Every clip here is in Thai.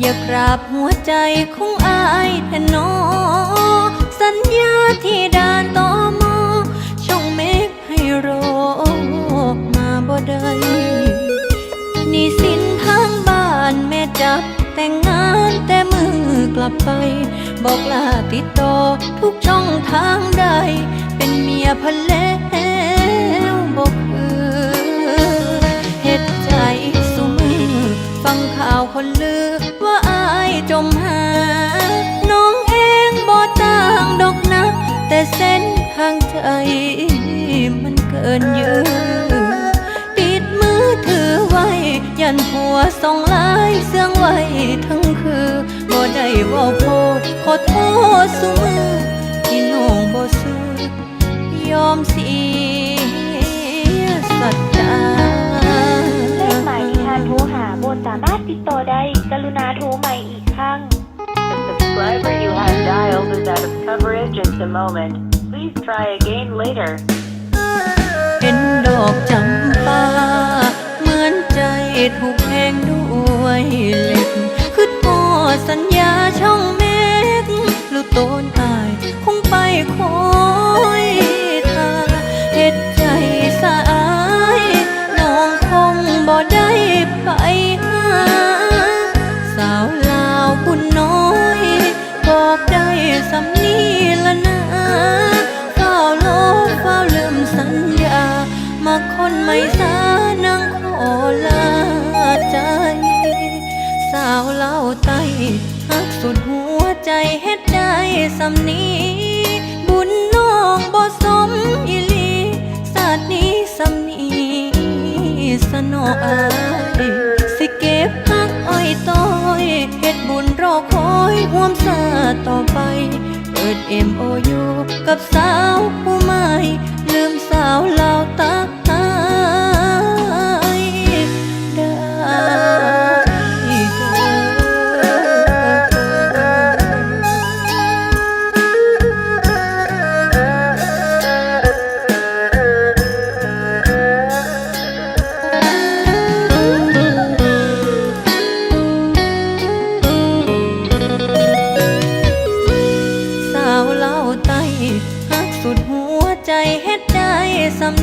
อย่ากราบหัวใจของอายแทนอ สัญญาที่ด่านต่อมอช่องเมฆให้รอมาบ่ได้นี่สินทางบ้านแม่จับแต่งงานแต่มือกลับไป บอกลาติดต่อทุกช่องทางใดเป็นเมียพันแล ส้างใจมันเกินยือปิดมือถือไว้ ยันหัวส่องลายเสื่องไว้ทั้งคือบ่ได้ว่าโพดขอโทษสุมือที่น้องบ่ซื้อยอมเสียสัจจาเลขหมายที่ท่านโทรหาบนสามารถติดต่อได้ กรุณาโทรใหม่อีกครั้ง The subscriber you have dialed is out of coverage at the moment. Please try again later. เห็นดอกจำปาเหมือนใจถูกแทงด้วยเหล็กคือพอสัญญาช่องเมฆลูกโตนอายคงไปคอ สำนีบุญน้องบ่สมอีลี สาดนี้สำนีสนอ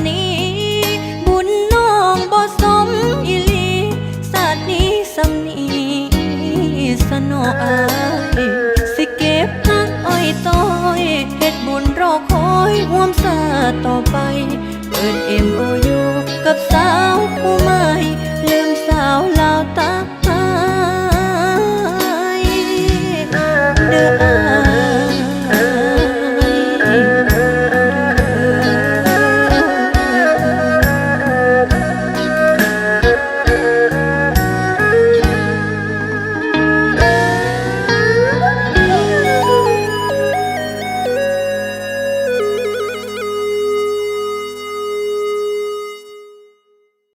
นี้ บุญน้องบ่สมอีลีสาดนี้สำนีสนออายสิเก็บพักอ้อยต้อยเฮ็ดบุญรอคอยห่วมสาต่อไป เปิดเอ็มโอยูกับสา